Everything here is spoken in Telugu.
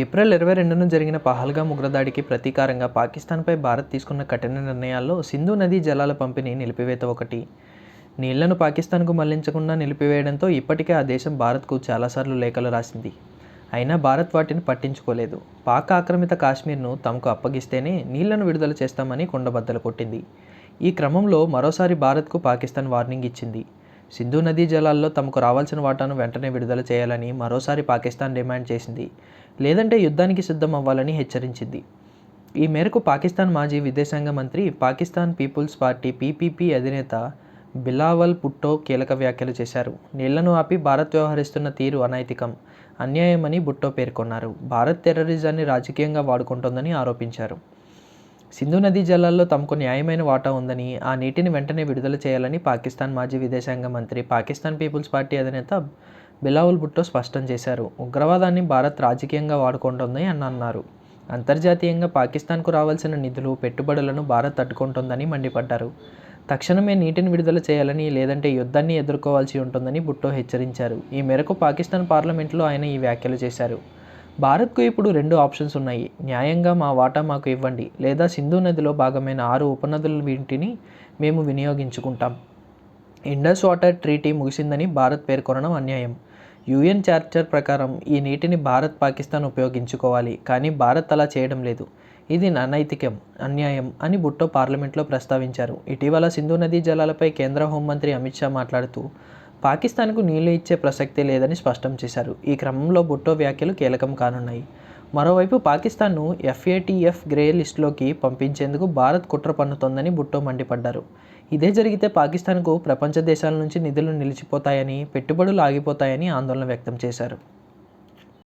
ఏప్రిల్ ఇరవై రెండున జరిగిన పహల్గామ్ ఉగ్రదాడికి ప్రతీకారంగా పాకిస్తాన్పై భారత్ తీసుకున్న కఠిన నిర్ణయాల్లో సింధు నదీ జలాల పంపిణీ నిలిపివేత ఒకటి. నీళ్ళను పాకిస్తాన్కు మళ్ళించకుండా నిలిపివేయడంతో ఇప్పటికే ఆ దేశం భారత్కు చాలాసార్లు లేఖలు రాసింది. అయినా భారత్ వాటిని పట్టించుకోలేదు. పాక్ ఆక్రమిత కాశ్మీర్ను తమకు అప్పగిస్తేనే నీళ్ళను విడుదల చేస్తామని కొండబద్దలు కొట్టింది. ఈ క్రమంలో మరోసారి భారత్కు పాకిస్తాన్ వార్నింగ్ ఇచ్చింది. సింధు నదీ జలాల్లో తమకు రావాల్సిన వాటాను వెంటనే విడుదల చేయాలని మరోసారి పాకిస్తాన్ డిమాండ్ చేసింది. లేదంటే యుద్ధానికి సిద్ధం అవ్వాలని హెచ్చరించింది. ఈ మేరకు పాకిస్తాన్ మాజీ విదేశాంగ మంత్రి పాకిస్తాన్ పీపుల్స్ పార్టీ పీపీపీ అధినేత బిలావల్ పుట్టో కీలక వ్యాఖ్యలు చేశారు. నీళ్ళను ఆపి భారత్ వ్యవహరిస్తున్న తీరు అనైతికం అన్యాయమని బుట్టో పేర్కొన్నారు. భారత్ టెర్రరిజాన్ని రాజకీయంగా వాడుకుంటోందని ఆరోపించారు. సింధు నదీ జలాల్లో తమకు న్యాయమైన వాటా ఉందని ఆ నీటిని వెంటనే విడుదల చేయాలని పాకిస్తాన్ మాజీ విదేశాంగ మంత్రి పాకిస్తాన్ పీపుల్స్ పార్టీ అధినేత బిలావుల్ భుట్టో స్పష్టం చేశారు. ఉగ్రవాదాన్ని భారత్ రాజకీయంగా వాడుకుంటుందని అని అన్నారు. అంతర్జాతీయంగా పాకిస్తాన్కు రావాల్సిన నిధులు పెట్టుబడులను భారత్ తట్టుకుంటుందని మండిపడ్డారు. తక్షణమే నీటిని విడుదల చేయాలని లేదంటే యుద్ధాన్ని ఎదుర్కోవాల్సి ఉంటుందని భుట్టో హెచ్చరించారు. ఈ మేరకు పాకిస్తాన్ పార్లమెంట్లో ఆయన ఈ వ్యాఖ్యలు చేశారు. భారత్కు ఇప్పుడు రెండు ఆప్షన్స్ ఉన్నాయి. న్యాయంగా మా వాటా మాకు ఇవ్వండి. లేదా సింధు నదిలో భాగమైన ఆరు ఉపనదుల వీటిని మేము వినియోగించుకుంటాం. ఇండస్ వాటర్ ట్రీటీ ముగిసిందని భారత్ పేర్కొనడం అన్యాయం. యుఎన్ చార్టర్ ప్రకారం ఈ నీటిని భారత్ పాకిస్తాన్ ఉపయోగించుకోవాలి. కానీ భారత్ అలా చేయడం లేదు. ఇది అనైతికం అన్యాయం అని బుట్టో పార్లమెంట్లో ప్రస్తావించారు. ఇటీవల సింధు నదీ జలాలపై కేంద్ర హోంమంత్రి అమిత్ షా మాట్లాడుతూ పాకిస్తాన్కు నీళ్ళు ఇచ్చే ప్రసక్తే లేదని స్పష్టం చేశారు. ఈ క్రమంలో భుట్టో వ్యాఖ్యలు కీలకం కానున్నాయి. మరోవైపు పాకిస్తాన్ను ఎఫ్ఏటిఎఫ్ గ్రే లిస్టులోకి పంపించేందుకు భారత్ కుట్ర పన్నుతోందని భుట్టో మండిపడ్డారు. ఇదే జరిగితే పాకిస్తాన్కు ప్రపంచ దేశాల నుంచి నిధులు నిలిచిపోతాయని పెట్టుబడులు ఆగిపోతాయని ఆందోళన వ్యక్తం చేశారు.